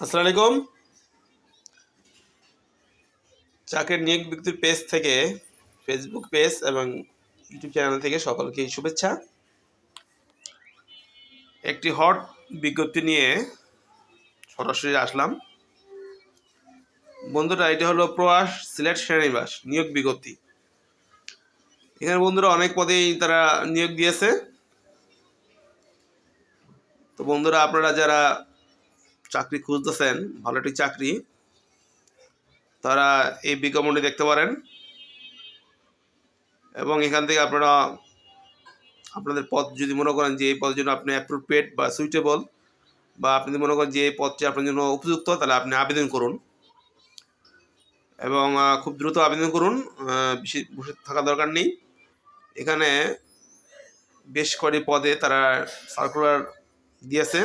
আসসালামু আলাইকুম চাকরির নিয়োগ বিজ্ঞপ্তির পেজ থেকে ফেসবুক পেজ এবং ইউটিউব চ্যানেল থেকে সকলকে শুভেচ্ছা। একটি হট বিজ্ঞপ্তি নিয়ে সরাসরি আসলাম। বন্ধুরা, এটা হলো প্রয়াস সিলেট সেনানিবাস নিয়োগ বিজ্ঞপ্তি। এখানে বন্ধুরা অনেক পদেই তারা নিয়োগ দিয়েছে। তো বন্ধুরা, আপনারা যারা চাকরি খুঁজতেছেন, ভালো একটি চাকরি, তারা এই বিজ্ঞাপনটি দেখতে পারেন। এবং এখান থেকে আপনারা, আপনাদের পদ যদি মনে করেন যে এই পদের জন্য আপনি অ্যাপ্রোপ্রিয়েট বা সুইটেবল বা আপনি যদি মনে করেন যে এই পদটি আপনার জন্য উপযুক্ত, তাহলে আপনি আবেদন করুন। এবং খুব দ্রুত আবেদন করুন বেশি, বসে থাকা দরকার নেই। এখানে বেশ কয়টি পদে তারা সার্কুলার দিয়েছে।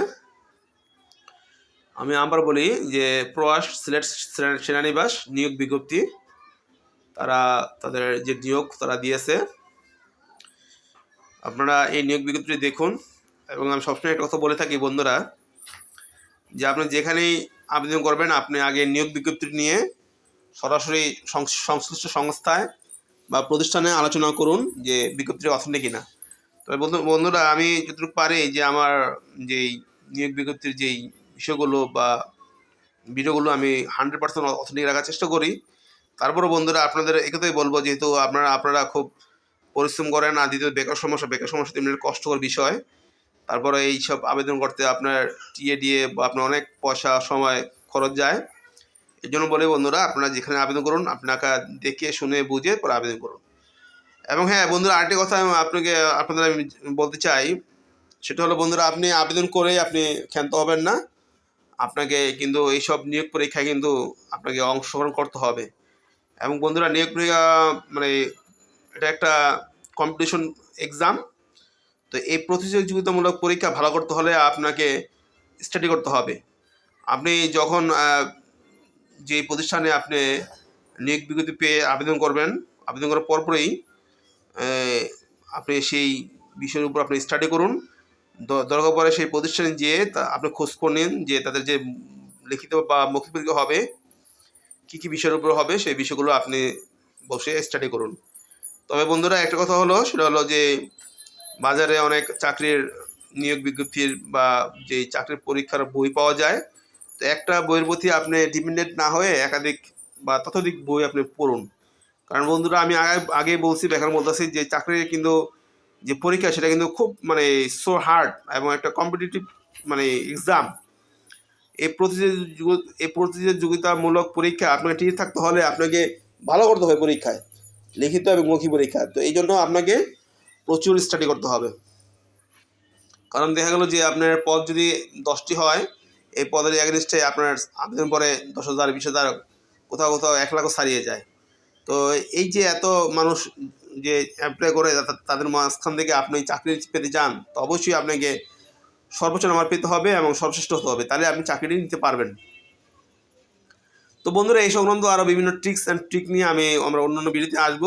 আমি আবার বলি যে প্রয়াস সিলেট সেনানিবাস নিয়োগ বিজ্ঞপ্তি, তারা তাদের যে নিয়োগ তারা দিয়েছে। আপনারা এই নিয়োগ বিজ্ঞপ্তি দেখুন এবং আমি সবসময় একটা কথা বলে থাকি বন্ধুরা, যে আপনি যেখানেই আবেদন করবেন, আপনি আগে নিয়োগ বিজ্ঞপ্তি নিয়ে সরাসরি সংশ্লিষ্ট সংস্থায় বা প্রতিষ্ঠানে আলোচনা করুন যে বিজ্ঞপ্তিটি অথেন্টিক কিনা। তবে বন্ধু বন্ধুরা, আমি যতটুকু পারি যে আমার যেই নিয়োগ বিজ্ঞপ্তির যেই বিষয়গুলো বা ভিডিওগুলো আমি হান্ড্রেড পার্সেন্ট অথেন্টিক রাখার চেষ্টা করি। তারপরও বন্ধুরা আপনাদের একথাই বলব, যেহেতু আপনারা আপনারা খুব পরিশ্রম করেন আর দ্বিতীয় বেকার সমস্যা বেকার সমস্যা তেমনি কষ্টকর বিষয়। তারপরে এই সব আবেদন করতে আপনার টিএ, ডিএ বা আপনার অনেক পয়সা, সময়, খরচ যায়। এই জন্য বলে বন্ধুরা, আপনারা যেখানে আবেদন করুন, আপনাকে দেখে শুনে বুঝে পরে আবেদন করুন। এবং হ্যাঁ বন্ধুরা, আরেকটি কথা আমি আপনাকে, আপনাদের আমি বলতে চাই, সেটা হলো বন্ধুরা, আপনি আবেদন করে আপনি ক্ষান্ত হবেন না। আপনাকে কিন্তু এইসব নিয়োগ পরীক্ষায় কিন্তু আপনাকে অংশগ্রহণ করতে হবে। এবং বন্ধুরা, নিয়োগ পরীক্ষা মানে এটা একটা কম্পিটিশন এক্সাম তো এই প্রতিযোগিতামূলক পরীক্ষা ভালো করতে হলে আপনাকে স্টাডি করতে হবে। আপনি যখন যে প্রতিষ্ঠানে আপনি নিয়োগ বিজ্ঞপ্তি পেয়ে আবেদন করবেন, আবেদন করার পরপরই আপনি সেই বিষয়ের উপর আপনি স্টাডি করুন। দরকার পড়ে সেই প্রতিষ্ঠানে যেয়ে আপনি খোঁজ করে নিন যে তাদের যে লিখিত বা মৌখিক পরীক্ষা হবে, কী কী বিষয়ের উপর হবে, সেই বিষয়গুলো আপনি বসে স্টাডি করুন। তবে বন্ধুরা একটা কথা হলো, সেটা হলো যে বাজারে অনেক চাকরির নিয়োগ বিজ্ঞপ্তির বা যে চাকরির পরীক্ষার বই পাওয়া যায়, তো একটা বইয়ের প্রতি আপনি ডিপেন্ডেন্ট না হয়ে একাধিক বা ততোধিক বই আপনি পড়ুন। কারণ বন্ধুরা আমি আগে আগে বলছি এখন বলতেছি যে চাকরির কিন্তু যে পরীক্ষা, সেটা কিন্তু খুব মানে সো হার্ড এবং একটা কম্পিটিটিভ মানে এক্সাম এই প্রতিযোগি এই প্রতিযোগিতামূলক পরীক্ষা আপনাকে টিকে থাকতে হলে আপনাকে ভালো করতে হবে পরীক্ষায়, লিখিত এবং মৌখিক পরীক্ষা। তো এই জন্য আপনাকে প্রচুর স্টাডি করতে হবে। কারণ দেখা গেল যে আপনার পদ যদি দশটি হয়, এই পদের এগেনস্টে আপনার আবেদন পরে দশ হাজার, বিশ হাজার, কোথাও কোথাও এক লাখও ছাড়িয়ে যায়। তো এই যে এত মানুষ যে অ্যাপ্লাই করে তাদের মাঝখান থেকে আপনি চাকরি পেতে চান, তো অবশ্যই আপনাকে সর্বোচ্চ নাম্বার পেতে হবে এবং সর্বশ্রেষ্ঠ হতে হবে। তাহলে আপনি চাকরিটি নিতে পারবেন। তো বন্ধুরা, এই সংক্রান্ত আরও বিভিন্ন ট্রিক্স অ্যান্ড ট্রিক নিয়ে আমি, আমরা অন্যান্য ভিডিওতে আসব।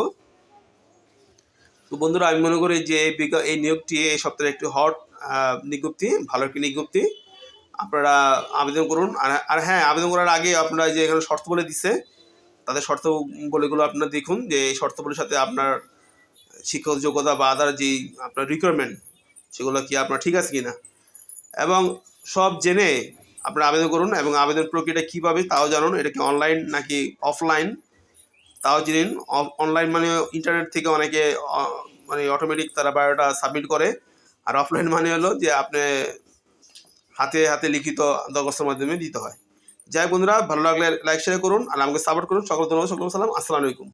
তো বন্ধুরা, আমি মনে করি যে এই নিয়োগটি এই সপ্তাহের একটি হট বিজ্ঞপ্তি ভালো একটি বিজ্ঞপ্তি আপনারা আবেদন করুন। আর হ্যাঁ আবেদন করার আগে আপনারা যে এখানে শর্ত বলে দিছে, তাদের শর্ত বলেগুলো আপনারা দেখুন, যে এই শর্ত শর্তগুলোর সাথে আপনার শিক্ষক যোগ্যতা বা আদার যেই আপনার রিকোয়ারমেন্ট সেগুলো কি আপনার ঠিক আছে কি না এবং সব জেনে আপনারা আবেদন করুন এবং আবেদন প্রক্রিয়াটা কীভাবে তাও জানুন। এটা কি অনলাইন নাকি অফলাইন তাও জেনে অনলাইন মানে ইন্টারনেট থেকে অনেকে মানে অটোমেটিক তারা বায়োটা সাবমিট করে। আর অফলাইন মানে হলো যে আপনি হাতে হাতে লিখিত দরখাস্তের মাধ্যমে দিতে হয়। যাই বন্ধুরা, ভালো লাগলে লাইক শেয়ার করুন আর আমাকে সাপোর্ট করুন। সকল ধন্যবাদ সকল সালাম। আসসালামু আলাইকুম।